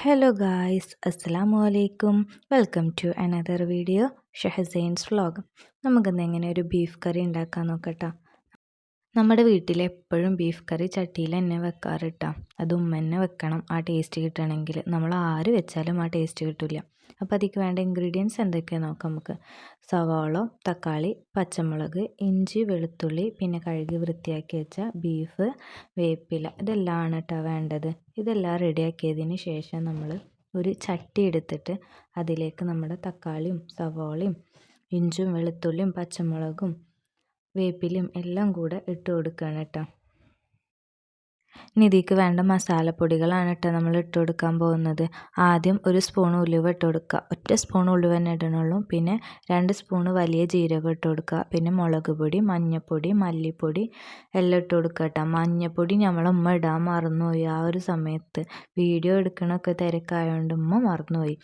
Hello guys അസ്സലാമു അലൈക്കും welcome to another video ഷെഹസൈൻസ് വ്ളോഗ് നമുക്കിന്ന് എങ്ങനെ ഒരു ബീഫ് കറി ഉണ്ടാക്കാൻ നോക്കട്ടോ. നമ്മുടെ വീട്ടിൽ എപ്പോഴും ബീഫ് കറി ചട്ടിയിൽ തന്നെ വെക്കാറിട്ടാ അത് ഉമ്മ തന്നെ വെക്കണം. ആ ടേസ്റ്റ് കിട്ടണമെങ്കിൽ. നമ്മൾ ആര് വെച്ചാലും ആ ടേസ്റ്റ് കിട്ടില്ല അപ്പോൾ അതിക്ക് വേണ്ട ഇൻഗ്രീഡിയൻസ് എന്തൊക്കെയാണ് നോക്കാം നമുക്ക്. സവാള തക്കാളി പച്ചമുളക് ഇഞ്ചി വെളുത്തുള്ളി പിന്നെ കഴുകി വൃത്തിയാക്കി വെച്ച ബീഫ് വേപ്പില ഇതെല്ലാമാണ് കേട്ടോ വേണ്ടത്. ഇതെല്ലാം റെഡിയാക്കിയതിന് ശേഷം നമ്മൾ ഒരു ചട്ടി എടുത്തിട്ട് അതിലേക്ക് നമ്മുടെ തക്കാളിയും സവാളയും ഇഞ്ചും വെളുത്തുള്ളിയും പച്ചമുളകും വേപ്പിലയും എല്ലാം കൂടെ ഇട്ട് കൊടുക്കുകയാണ് കേട്ടോ. ഇനി വേണ്ട മസാലപ്പൊടികളാണ് കേട്ടോ നമ്മൾ ഇട്ട് കൊടുക്കാൻ പോകുന്നത്. ആദ്യം ഒരു സ്പൂൺ ഉലുവ ഇട്ട് കൊടുക്കുക. ഒറ്റ സ്പൂൺ ഉലുവ തന്നെ ഇടണുള്ളൂ. പിന്നെ രണ്ട് സ്പൂൺ വലിയ ജീരകം ഇട്ട് കൊടുക്കുക. പിന്നെ മുളക് പൊടി മഞ്ഞൾപ്പൊടി മല്ലിപ്പൊടി എല്ലാം ഇട്ട് കൊടുക്കുക കേട്ടോ. മഞ്ഞൾപ്പൊടി നമ്മളമ്മ ഇടാൻ മറന്നുപോയി. ആ ഒരു സമയത്ത് വീഡിയോ എടുക്കണമൊക്കെ തിരക്കായതുകൊണ്ട് ഉമ്മ മറന്നുപോയി.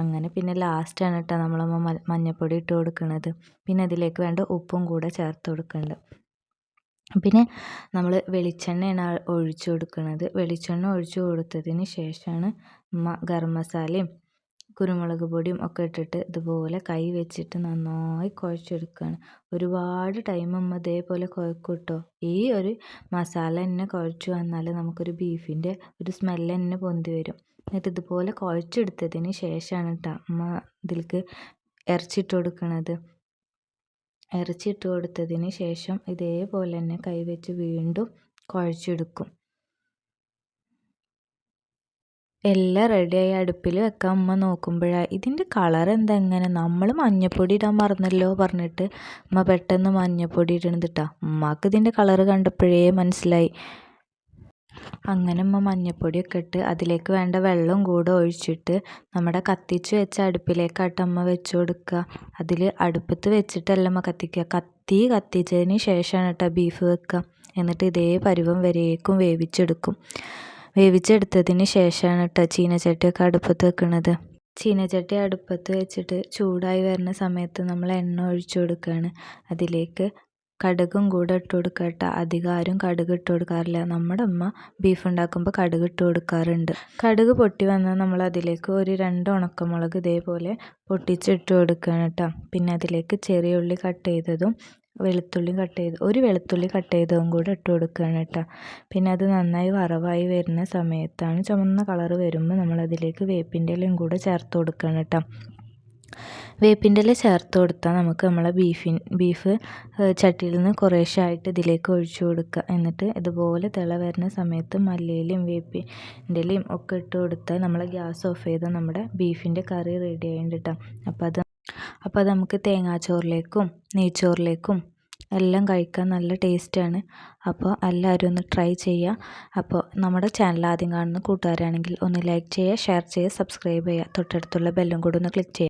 അങ്ങനെ പിന്നെ ലാസ്റ്റാണ് കേട്ടോ നമ്മളമ്മ മഞ്ഞൾപ്പൊടി ഇട്ട് കൊടുക്കുന്നത് പിന്നെ അതിലേക്ക് വേണ്ട ഉപ്പും കൂടെ ചേർത്ത് കൊടുക്കുന്നുണ്ട് പിന്നെ നമ്മൾ വെളിച്ചെണ്ണയാണ് ഒഴിച്ചു കൊടുക്കുന്നത്. വെളിച്ചെണ്ണ ഒഴിച്ചു കൊടുത്തതിന് ശേഷമാണ് ഗരം മസാലയും കുരുമുളക് പൊടിയും ഒക്കെ ഇട്ടിട്ട് ഇതുപോലെ കൈ വെച്ചിട്ട് നന്നായി കുഴച്ചെടുക്കുകയാണ് ഒരുപാട് ടൈം നമ്മൾ ഇതേപോലെ കുഴക്കും ഈ ഒരു മസാല തന്നെ കുഴച്ച് വന്നാൽ നമുക്കൊരു ബീഫിന്റെ ഒരു സ്മെല്ല് തന്നെ പൊന്തി വരും. എന്നിട്ട് ഇതുപോലെ കുഴച്ചെടുത്തതിന് ശേഷമാണ് കേട്ടോ അമ്മ ഇതിലേക്ക് ഇറച്ചിട്ട് കൊടുക്കുന്നത് ഇറച്ചി ഇട്ട് കൊടുത്തതിന് ശേഷം ഇതേപോലെ തന്നെ കൈവച്ച് വീണ്ടും കുഴച്ചെടുക്കും. എല്ലാം റെഡിയായി അടുപ്പിൽ വെക്കാൻ അമ്മ നോക്കുമ്പോഴാണ് ഇതിന്റെ കളർ എന്താ എങ്ങനെ നമ്മൾ മഞ്ഞപ്പൊടി ഇടാൻ മറന്നല്ലോ പറഞ്ഞിട്ട് അമ്മ പെട്ടെന്ന് മഞ്ഞപ്പൊടി ഇടണത് കേട്ടോ ഉമ്മാക്ക് ഇതിന്റെ കളർ കണ്ടപ്പോഴേ മനസ്സിലായി. അങ്ങനെ അമ്മ മഞ്ഞപ്പൊടിയൊക്കെ ഇട്ട് അതിലേക്ക് വേണ്ട വെള്ളം കൂടെ ഒഴിച്ചിട്ട് നമ്മുടെ കത്തിച്ച് വെച്ച അടുപ്പിലേക്കാട്ടോ അമ്മ വെച്ച് കൊടുക്കുക. അതിൽ അടുപ്പത്ത് വെച്ചിട്ടല്ല അമ്മ കത്തിക്കുക. കത്തി കത്തിച്ചതിന് ശേഷമാണ് കേട്ടോ ബീഫ് വെക്കുക. എന്നിട്ട് ഇതേ പരുവം വരേക്കും വേവിച്ചെടുക്കും. വേവിച്ചെടുത്തതിന് ശേഷമാണ് കേട്ടോ ചീനച്ചട്ടിയൊക്കെ അടുപ്പത്ത് വെക്കുന്നത് ചീനച്ചട്ടി അടുപ്പത്ത് വെച്ചിട്ട് ചൂടായി വരുന്ന സമയത്ത് നമ്മൾ എണ്ണ ഒഴിച്ചു കൊടുക്കുകയാണ്. അതിലേക്ക് കടുകും കൂടെ ഇട്ട് കൊടുക്കുക കേട്ടോ അധികം ആരും കടുക് ഇട്ട് കൊടുക്കാറില്ല. നമ്മുടെ അമ്മ ബീഫ് ഉണ്ടാക്കുമ്പോൾ കടുക് ഇട്ട് കൊടുക്കാറുണ്ട്. കടുക് പൊട്ടി വന്നാൽ നമ്മൾ അതിലേക്ക് ഒരു രണ്ട് ഉണക്കമുളക് ഇതേപോലെ പൊട്ടിച്ചിട്ട് കൊടുക്കുകയാണ് കേട്ടോ. പിന്നെ അതിലേക്ക് ചെറിയ ഉള്ളി കട്ട് ചെയ്തതും വെളുത്തുള്ളി കട്ട് ചെയ്ത് ഒരു വെളുത്തുള്ളി കട്ട് ചെയ്തതും കൂടെ ഇട്ട് കൊടുക്കുകയാണ് കേട്ടോ. പിന്നെ അത് നന്നായി വറവായി വരുന്ന സമയത്താണ് ചുമന്ന കളർ വരുമ്പോൾ നമ്മൾ അതിലേക്ക് വേപ്പിന്റെ ഇലയും കൂടെ ചേർത്ത് കൊടുക്കുകയാണ് കേട്ടോ. വേപ്പിന്റെ ഇല ചേർത്ത് കൊടുത്താൽ നമുക്ക് നമ്മളെ ബീഫിൻ ബീഫ് ചട്ടിയിൽ നിന്ന് കുറേശ്ശായിട്ട് ഇതിലേക്ക് ഒഴിച്ചു കൊടുക്കുക. എന്നിട്ട് ഇതുപോലെ തിള വരുന്ന സമയത്ത് മല്ലിയിലയും വേപ്പിന്റെ ഇലയും ഒക്കെ ഇട്ട് കൊടുത്താൽ നമ്മൾ ഗ്യാസ് ഓഫ് ചെയ്താൽ നമ്മുടെ ബീഫിന്റെ കറി റെഡി ആയിട്ട് കേട്ടോ അപ്പോൾ അത് അപ്പോൾ നമുക്ക് തേങ്ങാച്ചോറിലേക്കും നെയ്ച്ചോറിലേക്കും എല്ലാം കഴിക്കാൻ നല്ല ടേസ്റ്റാണ് അപ്പോൾ എല്ലാവരും ഒന്ന് ട്രൈ ചെയ്യുക അപ്പോൾ നമ്മുടെ ചാനൽ ആദ്യം കാണുന്ന കൂട്ടുകാരാണെങ്കിൽ ഒന്ന് ലൈക്ക് ചെയ്യുക ഷെയർ ചെയ്യുക സബ്സ്ക്രൈബ് ചെയ്യുക തൊട്ടടുത്തുള്ള ബെല്ലും കൂടി ഒന്ന് ക്ലിക്ക് ചെയ്യുക